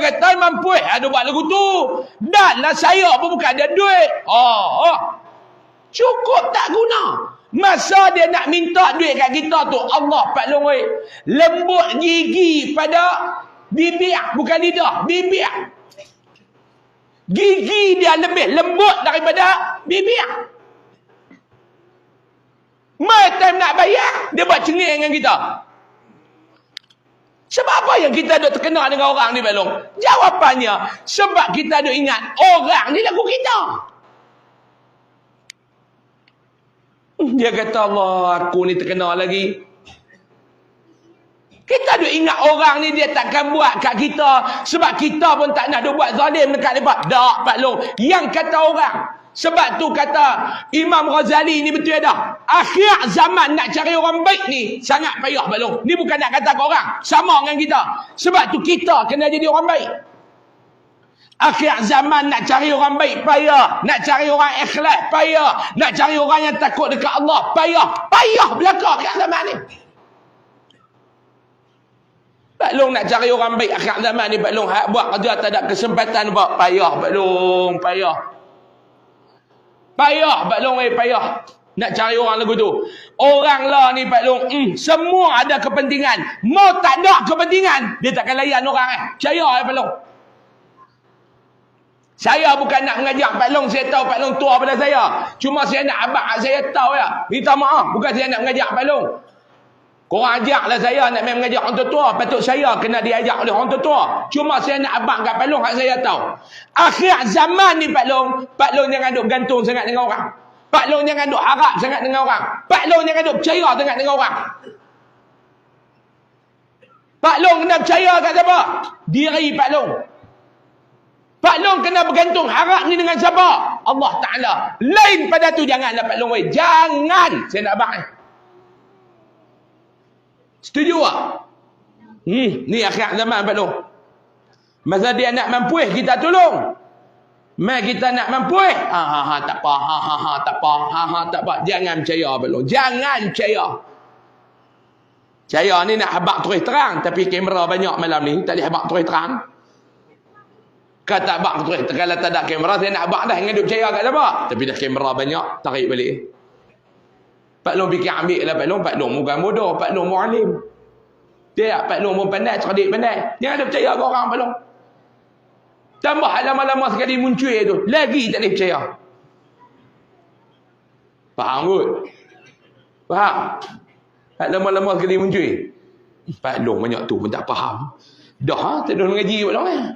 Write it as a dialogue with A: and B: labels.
A: kata mampu ada buat lagu tu. Dan lah saya pun bukan ada duit. Oh, oh. Cukup tak guna. Masa dia nak minta duit kat kita tu, Allah Pak Long oi. Lembut gigi pada bibir, bukan lidah, bibir. Gigi dia lebih lembut daripada bibir. Mai time nak bayar, dia buat cengeng dengan kita. Yang kita duk terkenal dengan orang ni, Pak Long? Jawapannya, sebab kita duk ingat orang ni lagu kita. Dia kata Allah aku ni terkenal lagi. Kita duk ingat orang ni dia takkan buat kat kita sebab kita pun tak nak duk buat zalim dekat depa. Tak Pak Long. Yang kata orang. Sebab tu kata Imam Ghazali ni betul dah. Akhir zaman nak cari orang baik ni sangat payah Long. Ni bukan nak kata ke orang. Sama dengan kita. Sebab tu kita kena jadi orang baik. Akhir zaman nak cari orang baik payah. Nak cari orang ikhlas payah. Nak cari orang yang takut dekat Allah payah. Payah belakang akhir zaman ni. Pak Long nak cari orang baik akhir zaman ni Pak Long buat kerja tak ada kesempatan buat payah Pak Long payah. Payah Pak Long eh payah. Nak cari orang lagu tu. Orang lah ni Pak Long, mm, semua ada kepentingan. Mau tak ada kepentingan, dia takkan layan orang eh. Percaya eh Pak Long. Saya bukan nak mengajak Pak Long, saya tahu Pak Long tua pada saya. Cuma saya nak abang saya tahu ya. Minta maaf, bukan saya nak mengajak Pak Long. Korang ajaklah saya nak main mengajak orang tua. Patut saya kena diajak oleh orang tua. Cuma saya nak abang kat Pak Long, hak saya tahu. Akhir zaman ni Pak Long, Pak Long jangan duk gantung sangat dengan orang. Pak Long jangan duk harap sangat dengan orang. Pak Long jangan duk percaya sangat dengan orang. Pak Long kena percaya kat siapa? Diri Pak Long. Pak Long kena bergantung harap ni dengan siapa? Allah Ta'ala. Lain pada tu janganlah Pak Long. Jangan. Saya nak abang ni. Setuju tak? Hmm, ni akhir zaman Pak Long. Masa dia nak mampu kita tolong. Mai kita nak mampu ha ha ha tak apa ha ha ha tak apa ha ha tak apa jangan percaya Pak Long. Jangan percaya. Saya ni nak habak terus terang tapi kamera banyak malam ni tak boleh habak terus terang. Kata habak terus kalau tak ada kamera saya nak habak dah dengan duk percaya kat siapa. Tapi dah kamera banyak tarik balik. Pak Long fikir ambil lah Pak Long. Pak Long bukan bodoh. Pak Long mu'alim. Dia Pak Long pun pandai, cerdik pandai. Jangan ada percaya ke orang Pak Long. Tambah lama-lama sekali muncul tu. Lagi tak boleh percaya. Faham kot? Faham? Tak lama-lama sekali muncul. Pak Long banyak tu pun tak faham. Dah, tak ada ngaji Pak Long eh.